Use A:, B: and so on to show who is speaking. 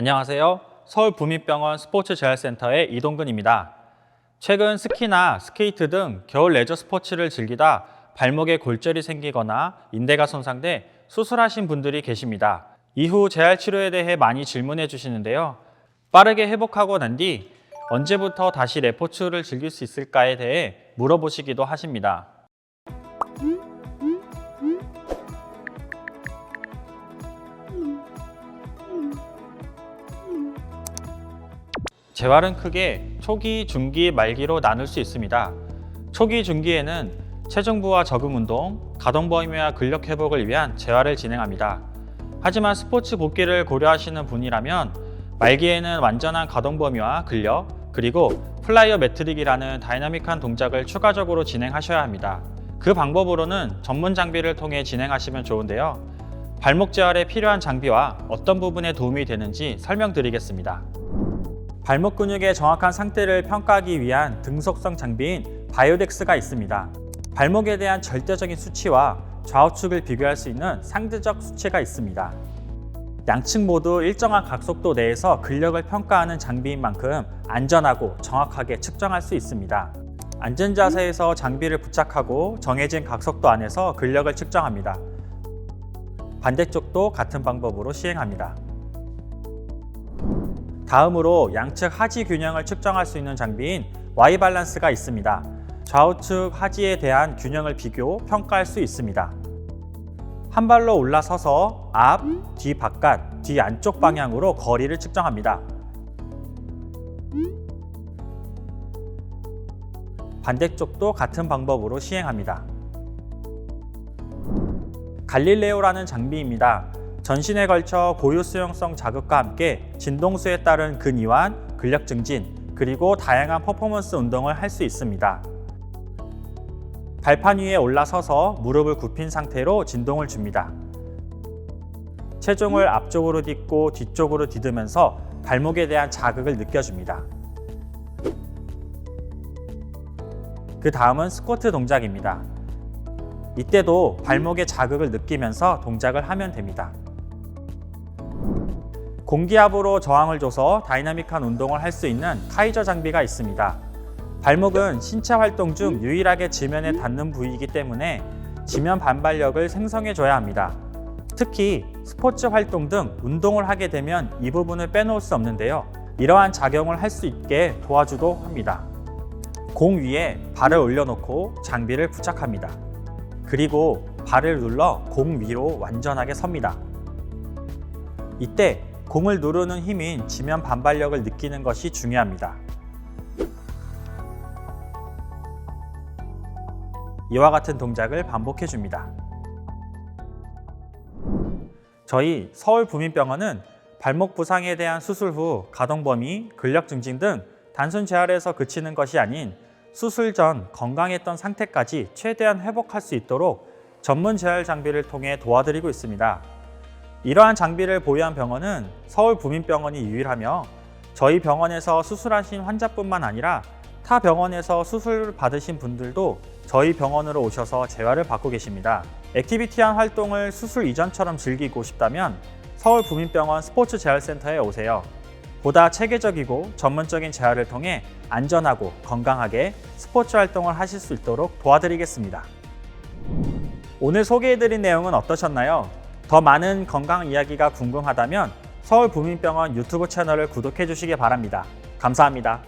A: 안녕하세요. 서울부민병원 스포츠재활센터의 이동근입니다. 최근 스키나 스케이트 등 겨울 레저 스포츠를 즐기다 발목에 골절이 생기거나 인대가 손상돼 수술하신 분들이 계십니다. 이후 재활 치료에 대해 많이 질문해 주시는데요. 빠르게 회복하고 난 뒤 언제부터 다시 레포츠를 즐길 수 있을까에 대해 물어보시기도 하십니다. 재활은 크게 초기, 중기, 말기로 나눌 수 있습니다. 초기, 중기에는 체중부와 저금 운동, 가동 범위와 근력 회복을 위한 재활을 진행합니다. 하지만 스포츠 복귀를 고려하시는 분이라면 말기에는 완전한 가동 범위와 근력, 그리고 플라이어 매트릭이라는 다이나믹한 동작을 추가적으로 진행하셔야 합니다. 그 방법으로는 전문 장비를 통해 진행하시면 좋은데요. 발목 재활에 필요한 장비와 어떤 부분에 도움이 되는지 설명드리겠습니다. 발목 근육의 정확한 상태를 평가하기 위한 등속성 장비인 바이오덱스가 있습니다. 발목에 대한 절대적인 수치와 좌우측을 비교할 수 있는 상대적 수치가 있습니다. 양측 모두 일정한 각속도 내에서 근력을 평가하는 장비인 만큼 안전하고 정확하게 측정할 수 있습니다. 안전 자세에서 장비를 부착하고 정해진 각속도 안에서 근력을 측정합니다. 반대쪽도 같은 방법으로 시행합니다. 다음으로 양측 하지 균형을 측정할 수 있는 장비인 Y 밸런스가 있습니다. 좌우측 하지에 대한 균형을 비교, 평가할 수 있습니다. 한 발로 올라서서 앞, 뒤 바깥, 뒤 안쪽 방향으로 거리를 측정합니다. 반대쪽도 같은 방법으로 시행합니다. 갈릴레오라는 장비입니다. 전신에 걸쳐 고유 수용성 자극과 함께 진동수에 따른 근이완, 근력 증진, 그리고 다양한 퍼포먼스 운동을 할 수 있습니다. 발판 위에 올라서서 무릎을 굽힌 상태로 진동을 줍니다. 체중을 앞쪽으로 딛고 뒤쪽으로 디디면서 발목에 대한 자극을 느껴줍니다. 그 다음은 스쿼트 동작입니다. 이때도 발목에 자극을 느끼면서 동작을 하면 됩니다. 공기압으로 저항을 줘서 다이나믹한 운동을 할 수 있는 카이저 장비가 있습니다. 발목은 신체 활동 중 유일하게 지면에 닿는 부위이기 때문에 지면 반발력을 생성해 줘야 합니다. 특히 스포츠 활동 등 운동을 하게 되면 이 부분을 빼놓을 수 없는데요. 이러한 작용을 할 수 있게 도와주도 합니다. 공 위에 발을 올려놓고 장비를 부착합니다. 그리고 발을 눌러 공 위로 완전하게 섭니다. 이때 공을 누르는 힘인 지면 반발력을 느끼는 것이 중요합니다. 이와 같은 동작을 반복해 줍니다. 저희 서울부민병원은 발목 부상에 대한 수술 후 가동 범위, 근력 증진 등 단순 재활에서 그치는 것이 아닌 수술 전 건강했던 상태까지 최대한 회복할 수 있도록 전문 재활 장비를 통해 도와드리고 있습니다. 이러한 장비를 보유한 병원은 서울 부민병원이 유일하며 저희 병원에서 수술하신 환자뿐만 아니라 타 병원에서 수술 받으신 분들도 저희 병원으로 오셔서 재활을 받고 계십니다. 액티비티한 활동을 수술 이전처럼 즐기고 싶다면 서울 부민병원 스포츠 재활센터에 오세요. 보다 체계적이고 전문적인 재활을 통해 안전하고 건강하게 스포츠 활동을 하실 수 있도록 도와드리겠습니다. 오늘 소개해드린 내용은 어떠셨나요? 더 많은 건강 이야기가 궁금하다면 서울부민병원 유튜브 채널을 구독해 주시기 바랍니다. 감사합니다.